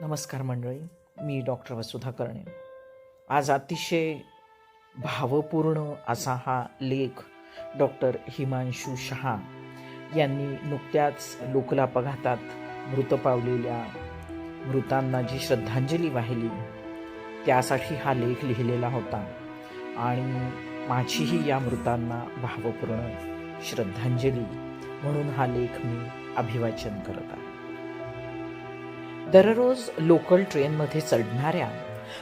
नमस्कार मंडळी मी डॉक्टर वसुधा कर्णे. आज अतिशय भावपूर्ण असा हा लेख डॉक्टर हिमांशू शहा यांनी नुकत्याच लोकल अपघातात मृत पावलेल्या मृतांना जी श्रद्धांजली वाहिली त्यासाठी हा लेख लिहिलेला होता आणि माझीही या मृतांना भावपूर्ण श्रद्धांजली म्हणून हा लेख मी अभिवाचन करत आहे. दररोज लोकल ट्रेनमध्ये चढणाऱ्या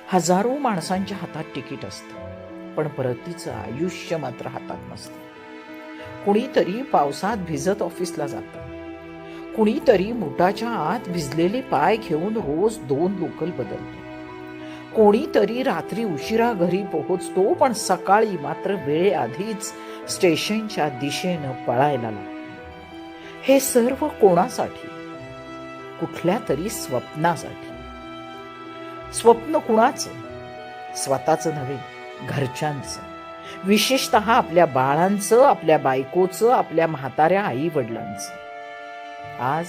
हजारो माणसांच्या हातात तिकीट असतं. पण परतीचं आयुष्य मात्र हातात नसतं. कुणीतरी पावसात भिजत ऑफिसला जातं. कुणीतरी मुठाच्या आत भिजलेले पाय घेऊन रोज दोन लोकल बदलतो. कोणीतरी रात्री उशिरा घरी पोहोचतो पण सकाळी मात्र वेळेआधीच स्टेशनच्या दिशेनं पळायला लागतो. हे सर्व कोणासाठी? कुठल्या तरी स्वप्नासाठी. स्वप्न कुणाचं? स्वतःचं नव्हे घरच्यांचं. विशेषत आपल्या बाळांचं आपल्या बायकोचं आपल्या म्हाताऱ्या आई वडिलांचं आज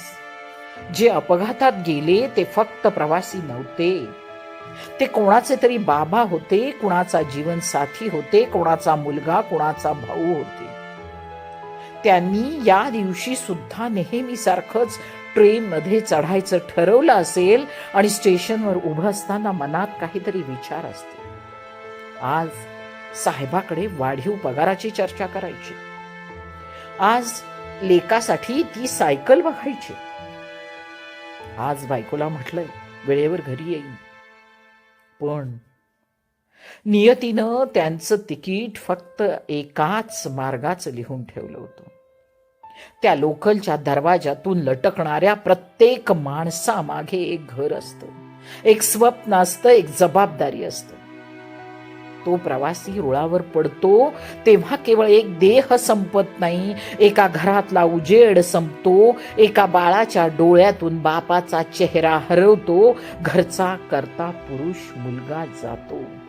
जे अपघातात गेले ते फक्त प्रवासी नव्हते. ते कोणाचे तरी बाबा होते कुणाचा जीवन साथी होते कोणाचा मुलगा कोणाचा भाऊ होते. त्यांनी या दिवशी सुद्धा नेहमीसारखंच ट्रेनमध्ये चढायचं ठरवलं असेल आणि स्टेशनवर उभं असताना मनात काहीतरी विचार असते. आज साहेबाकडे वाढीव पगाराची चर्चा करायची. आज लेकासाठी ती सायकल बघायची. आज बायकोला म्हटलंय वेळेवर घरी येईन. पण नियतीनं त्यांचं तिकीट फक्त एकाच मार्गाचं लिहून ठेवलं होतं. त्या लोकलच्या दरवाजातून लटकणाऱ्या प्रत्येक माणसामागे एक घर असतं. एक स्वप्न असतं एक जबाबदारी असतं. तो प्रवासी रुळावर पडतो तेव्हा केवळ एक देह संपत नाही. एका घरातला उजेड संपतो एका बाळाच्या डोळ्यातून बापाचा चेहरा हरवतो. घरचा करता पुरुष मुलगा जातो.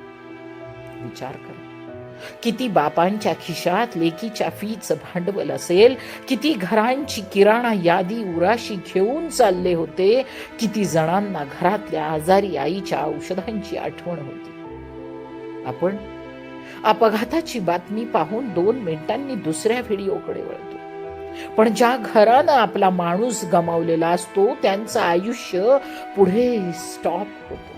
विचार करा. किती बापांच्या खिशात लेकीच्या फीचं भांडवल असेल किती घरांची किराणा यादी उराशी घेऊन चालले होते किती जणांना घरातल्या आजारी आईच्या औषधांची आठवण होती. आपण अपघाताची बातमी पाहून दोन मिनिटांनी दुसऱ्या व्हिडिओकडे वळतो. पण ज्या घरानं आपला माणूस गमावलेला असतो त्यांचं आयुष्य पुढे स्टॉप होतं.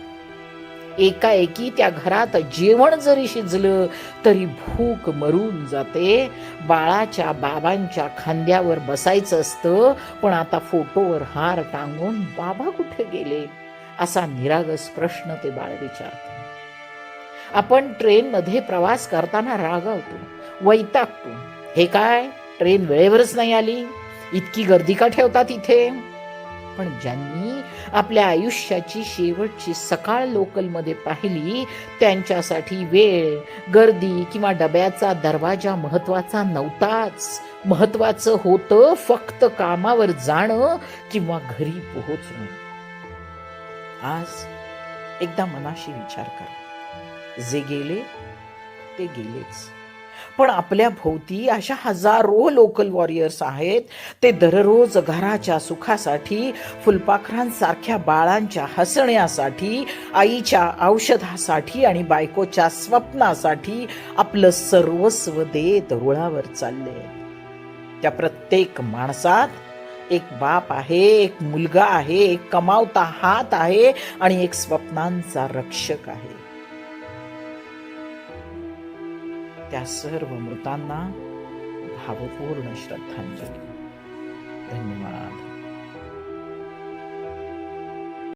एकाएकी त्या घरात जेवण जरी शिजलं तरी भूक मरून जाते. बाळाच्या बाबांच्या खांद्यावर बसायचं असतं पण आता फोटोवर हार टांगून बाबा कुठे गेले? असा निरागस प्रश्न ते बाळ विचारते. आपण ट्रेनमध्ये प्रवास करताना रागावतो वैतागतो. हे काय? ट्रेन वेळेवरच नाही आली? इतकी गर्दी का ठेवतात इथे पण ज्यांनी आपल्या आयुष्याची शेवटची सकाळ लोकलमध्ये पाहिली त्यांच्यासाठी वेळ गर्दी किंवा डब्याचा दरवाजा महत्त्वाचा नव्हताच. महत्वाचं होतं फक्त कामावर जाणं किंवा घरी पोहोचणं. आज एकदा मनाशी विचार करा. जे गेले ते गेलेच. पण आपल्या भोवती अशा हजारो लोकल वॉरियर्स आहेत. ते दररोज घराच्या सुखासाठी फुलपाखरांसारख्या बाळांच्या हसण्यासाठी आईच्या औषधासाठी आणि बायकोच्या स्वप्नासाठी आपलं सर्वस्व देत रुळावर चालले. त्या प्रत्येक माणसात एक बाप आहे एक मुलगा आहे एक कमावता हात आहे आणि एक स्वप्नांचा रक्षक आहे. त्या सर्व मृतांना भावपूर्ण श्रद्धांजली. धन्यवाद.